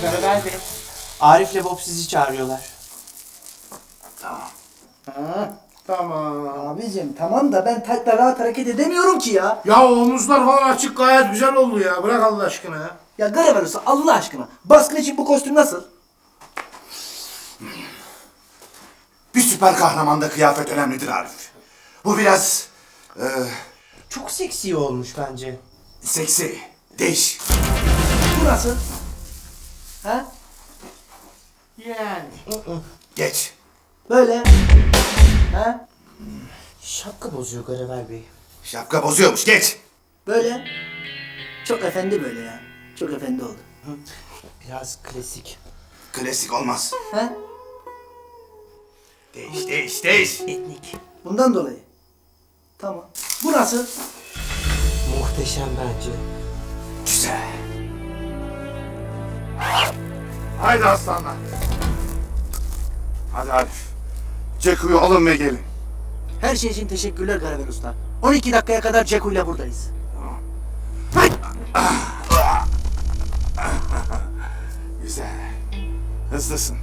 Karaber Bey. Arif'le Bob sizi çağırıyorlar. Tamam. Abicim tamam da ben takla rahat hareket edemiyorum ki ya. Ya omuzlar falan açık gayet güzel oldu ya. Bırak Allah aşkına ya. Ya Usta Allah aşkına. Baskın için bu kostüm nasıl? Bir süper kahramanda kıyafet önemlidir Arif. Bu biraz e, Çok seksi olmuş bence. seksi, değiş. Bu nasıl? Ha? Yani. Geç. Böyle. Ha? Şapka bozuyor Karaber Bey. Şapka bozuyormuş, geç. Böyle. Çok efendi böyle ya. Çok efendi oldu. Biraz klasik. Klasik olmaz. Ha? Değiş, değiş, değiş. Etnik. Bundan dolayı. Tamam. Bu nasıl? Muhteşem bence. Güzel. Haydi aslanlar. Hadi Arif. Ceku'yu alın ve gelin. Her şey için teşekkürler Garaver Usta. 12 dakikaya kadar Ceku ile buradayız. Güzel. Hızlısın.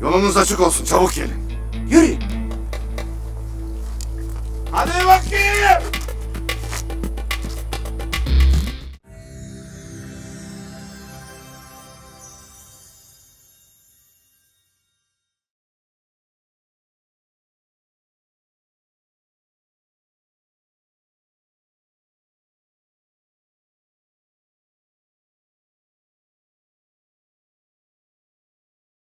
Yolunuz açık olsun, çabuk gelin. Yürü.